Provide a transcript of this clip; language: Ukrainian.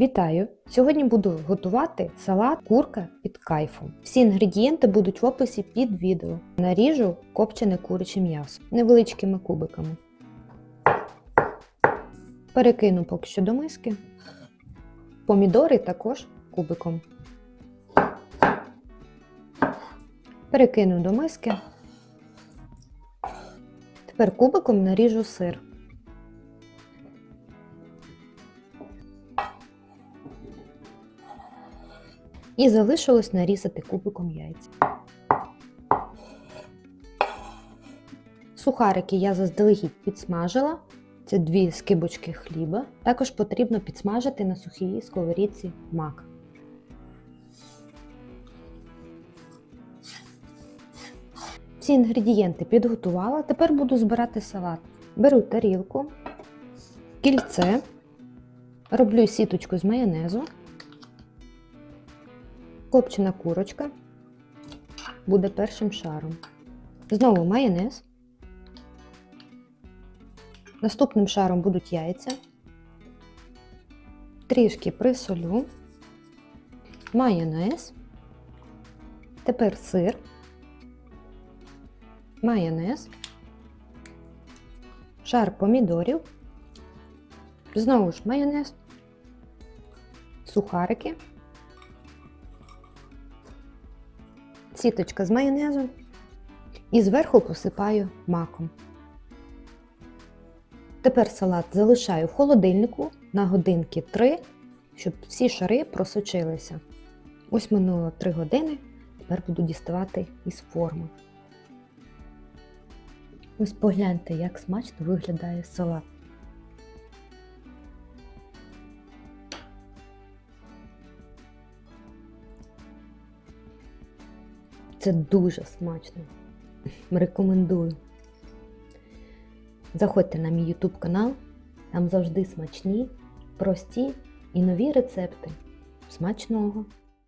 Вітаю! Сьогодні буду готувати салат курка під кайфом. Всі інгредієнти будуть в описі під відео. Наріжу копчене куряче м'ясо невеличкими кубиками. Перекину поки що до миски. Помідори також кубиком. Перекину до миски. Тепер кубиком наріжу сир. І залишилось нарізати кубиком яйця. Сухарики я заздалегідь підсмажила. Це дві скибочки хліба. Також потрібно підсмажити на сухій сковорідці мак. Всі інгредієнти підготувала. Тепер буду збирати салат. Беру тарілку, кільце, роблю сіточку з майонезу. Копчена курочка буде першим шаром. Знову майонез. Наступним шаром будуть яйця. Трішки присолю. Майонез. Тепер сир. Майонез. Шар помідорів. Знову ж майонез. Сухарики. Сіточка з майонезу і зверху посипаю маком. Тепер салат залишаю в холодильнику на годинки 3, щоб всі шари просочилися. Ось минуло 3 години, тепер буду діставати із форми. Ось погляньте, як смачно виглядає салат. Це дуже смачно. Рекомендую. Заходьте на мій YouTube канал, там завжди смачні, прості і нові рецепти. Смачного!